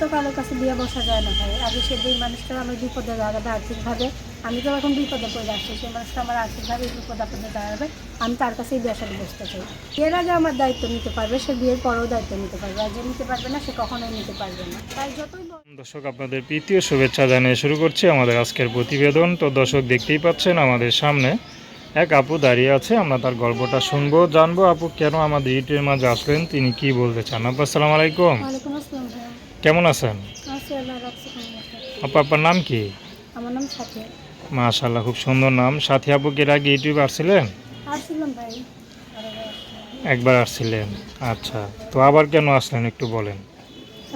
তো কাছে বিয়ে বসা যায় না ভাই। আগে সে যেই মানুষটা আমার বিপদে দাঁড়াবে আর্থিকভাবে। আমি তো এখন বিপদে পড়ে আসছি সেই মানুষটা আমার আর্থিকভাবে বিপদ আপদে দাঁড়াবে আমি তার কাছেই বিয়ের বসতে চাই। এর আগে আমার দায়িত্ব নিতে পারবে সে বিয়ের পরেও দায়িত্ব নিতে পারবে। আর যে নিতে পারবে না সে কখনোই নিতে পারবে না। তাই যতই দর্শক আপনাদের প্রীতীয় শুভেচ্ছা জানিয়ে শুরু করছি আমাদের আজকের প্রতিবেদন। তো দর্শক দেখতেই পাচ্ছেন আমাদের সামনে এক আপু দাঁড়িয়ে আছে। আমরা তার গল্পটা শুনব জানব। আপু কেন আমাদের ইউটিউবের মাঝে আসলেন? তিনি কি বলতে চান? আপু আসসালামু আলাইকুম। আসসালাম কেমন আছেন। আপু আপনার নাম কি? আমার নাম সাথে। মাশাল্লাহ খুব সুন্দর নাম। সাথী আপু এর আগে ইউটিউবে আসছিলেন? ভাই। একবার আসছিলেন। আচ্ছা তো আবার কেন আসলেন একটু বলেন।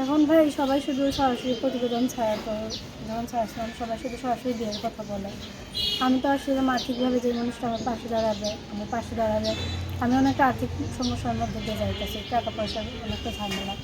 এখন ভাই সবাই শুধু সরাসরি প্রতিবেদন ছাড়ার পর যখন ছাড়ছিলাম সবাই শুধু সরাসরি বিয়ের কথা বলে। আমি তো আসলে আর্থিকভাবে যে মানুষটা আমার পাশে দাঁড়াবে আমার পাশে দাঁড়াবে। আমি অনেকটা আর্থিক সমস্যার মধ্যে দিয়ে যাইতেছি টাকা পয়সা অনেকটা ঝামেলা।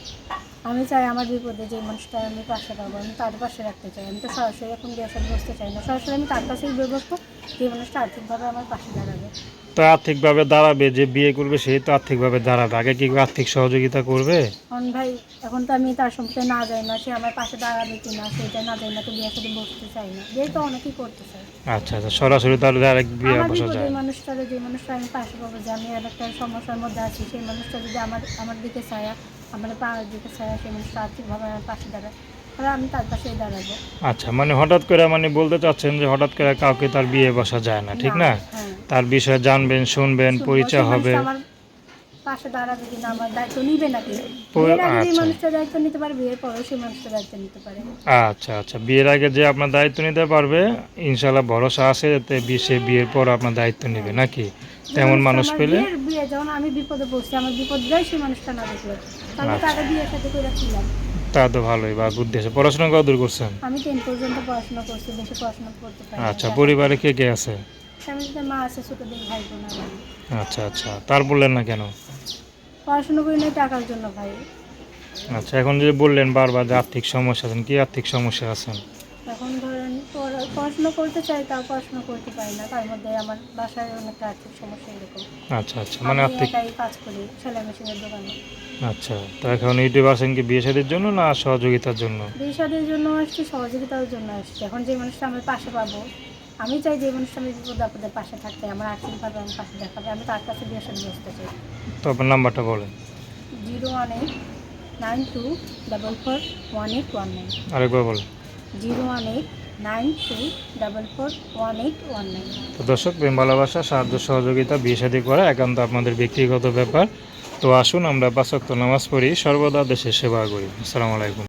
আমি চাই আমার বিপদে যে মানুষটা আমি পাশে পাবো আমি তার পাশে রাখতে চাই। আমি তো সরাসরি এখন সাথে বসতে চাই না। সরাসরি আমি তার পাশেই বিয়ে বসবো যে মানুষটা আর্থিকভাবে আমার পাশে দাঁড়াবে। তো আর্থিকভাবে দাঁড়াবে যে বিয়ে করবে সেই তো আর্থিকভাবে দাঁড়াবে। আগে কি আর্থিক সহযোগিতা করবে? কারণ ভাই এখন তো আমি তার সম্পর্কে না যাই না সে আমার পাশে দাঁড়াবে কি না সেটা না যাই না তো বিয়ের সাথে বসতে চাই না। বিয়ে তো অনেকেই করতে চায়। আচ্ছা আচ্ছা সরাসরি তাহলে ডাইরেক্ট বিয়ে বসা যায়। এই মানুষটার যে মানুষটা আমি পাশে পাবো যে আমি আর একটা সমস্যার মধ্যে আছি সেই মানুষটা যদি আমার আমার দিকে ছায়া আমার পাড়ার দিকে ছাড়া সেই মানুষটা আর্থিকভাবে আমার পাশে দাঁড়ায়। তাহলে আমি তার পাশেই দাঁড়াবো। আচ্ছা মানে হঠাৎ করে মানে বলতে চাচ্ছেন যে হঠাৎ করে কাউকে তার বিয়ে বসা যায় না ঠিক না হ্যাঁ। তার বিষয়ে জানবেন শুনবেন পরিচয় হবে। আমার পাশে দাঁড়াবে কিনা আমার দায়িত্ব নিবে নাকি? পরে- বিয়ের আগে যে আচ্ছা। মানুষটা দায়িত্ব নিতে পারে বিয়ের পরেও সেই মানুষটা দায়িত্ব নিতে পারে। আচ্ছা আচ্ছা। বিয়ের আগে যে আপনার দায়িত্ব নিতে পারবে ইনশাল্লাহ ভরসা আছে যাতে সে বিয়ের পর আপনার দায়িত্ব নেবে নাকি? তেমন মানুষ পেলে? বিয়ে যখন আমি বিপদে পড়ছি আমার বিপদ যায় সেই মানুষটা না দেখল। তাহলে আচ্ছা। তাকে বিয়ের সাথে করে তা তো ভালোই বা বুদ্ধি আছে। পড়াশোনা কত দূর করছেন? আমি পর্যন্ত পড়াশোনা করছি বেশি পড়াশোনা করতে পারি আচ্ছা পরিবারে কে কে আছে? ফ্যামিলিতে মা আছে ছোট ভাই বোন। আচ্ছা আচ্ছা। তার বললেন না কেন? পড়াশোনা করি নাই টাকার জন্য ভাই। আচ্ছা এখন যে বললেন বারবার যে আর্থিক সমস্যা আছেন কি আর্থিক সমস্যা আছেন? এখন ধরেন পড়া- পড়াশোনা করতে চাই তাও পড়াশোনা করতে পারি না তার মধ্যে আমার বাসায় অনেকটা আর্থিক সমস্যা এরকম। আচ্ছা আচ্ছা মানে আর্থিক কাজ করি সেলাই মেশিনের দোকানে। আচ্ছা তো এখন ইউটিউব আসেন কি বিয়ে শাদীর জন্য না সহযোগিতার জন্য? বিষাদের জন্য আসছি সহযোগিতার জন্য আসছি। এখন যে মানুষটা আমার পাশে পাবো আমি চাই যে মানুষটা আমি বিপদ আপদের পাশে থাকতে আমার আর্থিকভাবে আমার পাশে দেখাবে আমি তার কাছে বিয়ে সাথে বসতে চাই। তো আপনার নাম্বারটা বলেন। Zero one eight nine two double four one eight one nine. আরেকবার বলেন। Zero one eight nine two double four one eight one nine. তো দর্শক প্রেম ভালোবাসা সাহায্য সহযোগিতা বিয়ে শাদী করা একান্ত আপনাদের ব্যক্তিগত ব্যাপার। তো আসুন আমরা বাসক্ত নামাজ পড়ি সর্বদা দেশের সেবা করি। আসসালামু আলাইকুম।